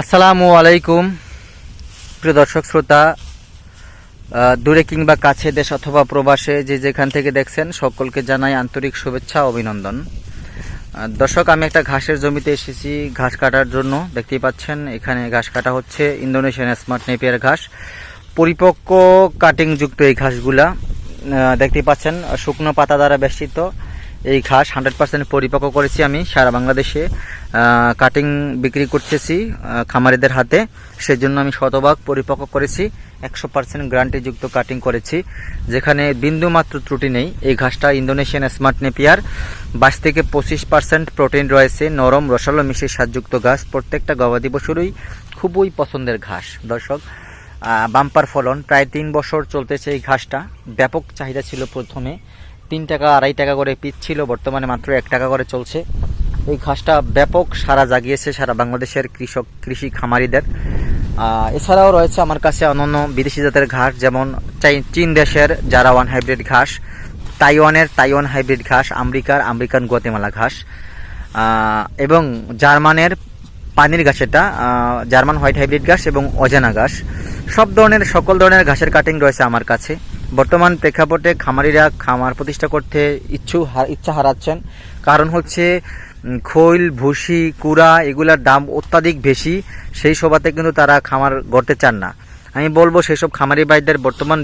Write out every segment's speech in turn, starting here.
আসসালামু আলাইকুম প্রিয় দর্শক শ্রোতা দূরে কিংবা কাছে দেশ অথবা প্রবাসে যে যেখান থেকে দেখছেন সকলকে জানাই আন্তরিক শুভেচ্ছা অভিনন্দন। দর্শক আমি একটা ঘাসের জমিতে এসেছি ঘাস কাটার জন্য। দেখতেই পাচ্ছেন এখানে ঘাস কাটা হচ্ছে ইন্দোনেশিয়ান স্মার্ট নেপিয়ার ঘাস। পরিপক্ক কাটিং যুক্ত এই ঘাসগুলা আহ, দেখতেই পাচ্ছেন শুকনো পাতা দ্বারা বেষ্টিত। এই ঘাস হান্ড্রেড পার্সেন্ট পরিপক্ক করেছি আমি সারা বাংলাদেশে। কাটিং বিক্রি করতেছি খামারিদের হাতে। সেজন্য আমি শতভাগ পরিপক্ক করেছি, একশো পার্সেন্ট গ্যারান্টিযুক্ত কাটিং করেছি। যেখানে বিন্দু মাত্র ত্রুটি নেই। এই ঘাসটা ইন্দোনেশিয়ান স্মার্ট নেপিয়ার। বাইশ থেকে পঁচিশ পার্সেন্ট প্রোটিন রয়েছে, নরম রসালো মিশে স্বাদযুক্ত ঘাস। প্রত্যেকটা গবাদি পশুরই খুবই পছন্দের ঘাস। দর্শক বাম্পার ফলন। প্রায় তিন বছর চলতেছে এই ঘাসটা। ব্যাপক চাহিদা ছিল প্রথমে। তিন টাকা, আড়াই টাকা করে পিচ ছিল, বর্তমানে মাত্র এক টাকা করে চলছে। এই ঘাসটা ব্যাপক সারা জাগিয়েছে সারা বাংলাদেশের কৃষক, কৃষি খামারিদের। এছাড়াও রয়েছে আমার কাছে অন্যান্য বিদেশি জাতের ঘাস, যেমন চীন দেশের জারাওয়ান হাইব্রিড ঘাস, তাইওয়ানের তাইওয়ান হাইব্রিড ঘাস, আমেরিকার আমেরিকান গোয়াতেমালা ঘাস এবং জার্মানের পানির এটা জার্মান হোয়াইট হাইব্রিড ঘাস এবং অজানা ঘাস। সব ধরনের, সকল ধরনের ঘাসের কাটিং রয়েছে আমার কাছে। বর্তমান প্রেক্ষাপটে খামারিরা খামার প্রতিষ্ঠা করতে ইচ্ছু ইচ্ছা হারাচ্ছেন। কারণ হচ্ছে খৈল, ভুসি, কুড়া এগুলার দাম অত্যাধিক বেশি। সেই সভাতে কিন্তু তারা খামার গড়তে চান না। আমি বলব, সেসব খামারি ভাইদের বর্তমান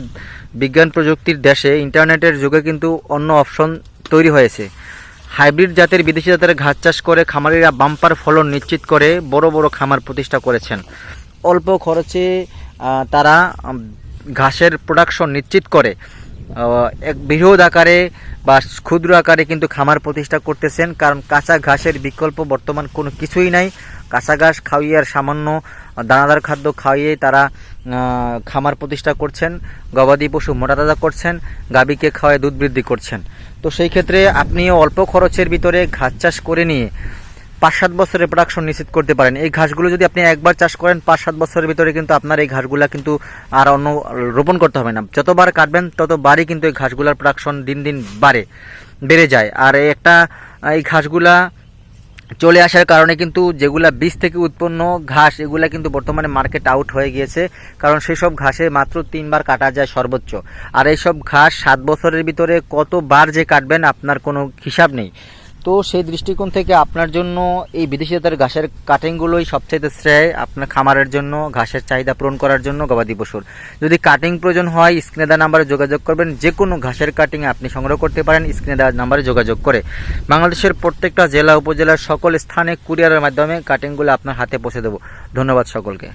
বিজ্ঞান প্রযুক্তির দেশে ইন্টারনেটের যুগে কিন্তু অন্য অপশন তৈরি হয়েছে। হাইব্রিড জাতের বিদেশি জাতের ঘাস চাষ করে খামারিরা বাম্পার ফলন নিশ্চিত করে বড় বড় খামার প্রতিষ্ঠা করেছেন। অল্প খরচে তারা ঘাসের প্রোডাকশন নিশ্চিত করে। এক বৃহৎ আকারে বা ক্ষুদ্র আকারে কিন্তু খামার প্রতিষ্ঠা করতেছেন, কারণ কাঁচা ঘাসের বিকল্প বর্তমান কোনো কিছুই নাই। কাঁচা ঘাস খাওয়িয়ে আর সামান্য দানাদার খাদ্য খাওয়িয়ে তারা খামার প্রতিষ্ঠা করছেন, গবাদি পশু মোটা তাজা করছেন, গাভীকে খাওয়ায় দুধ বৃদ্ধি করছেন। তো সেই ক্ষেত্রে আপনি অল্প খরচের ভিতরে ঘাস চাষ করে নিয়ে পাঁচ সাত বছরের প্রোডাকশন নিশ্চিত করতে পারেন। এই ঘাসগুলো যদি আপনি একবার চাষ করেন পাঁচ সাত বছরের ভিতরে কিন্তু আপনার এই ঘাসগুলা কিন্তু আর অন্য রোপণ করতে হবে না। যতবার কাটবেন, ততবারই কিন্তু এই ঘাসগুলার প্রোডাকশন দিন দিন বাড়ে, বেড়ে যায়। আর একটা, এই ঘাসগুলা চলে আসার কারণে কিন্তু যেগুলা বীজ থেকে উৎপন্ন ঘাস, এগুলা কিন্তু বর্তমানে মার্কেট আউট হয়ে গিয়েছে। কারণ সেই সব ঘাসে মাত্র তিনবার কাটা যায় সর্বোচ্চ। আর এইসব ঘাস সাত বছরের ভিতরে কতবার যে কাটবেন, আপনার কোনো হিসাব নেই। তো সেই দৃষ্টিকোণ থেকে আপনার জন্য এই বিদেশি জাতের ঘাসের কাটিংগুলোই সবচেয়ে শ্রেয় আপনার খামারের জন্য, ঘাসের চাহিদা পূরণ করার জন্য গবাদি পশুর। যদি কাটিং প্রয়োজন হয়, স্ক্রিনে দেওয়া নাম্বারে যোগাযোগ করবেন। যে কোনো ঘাসের কাটিং আপনি সংগ্রহ করতে পারেন, স্ক্রিনে দেওয়া নাম্বারে যোগাযোগ করে। বাংলাদেশের প্রত্যেকটা জেলা, উপজেলার সকল স্থানে কুরিয়ারের মাধ্যমে কাটিংগুলো আপনার হাতে পৌঁছে দেবো। ধন্যবাদ সকলকে।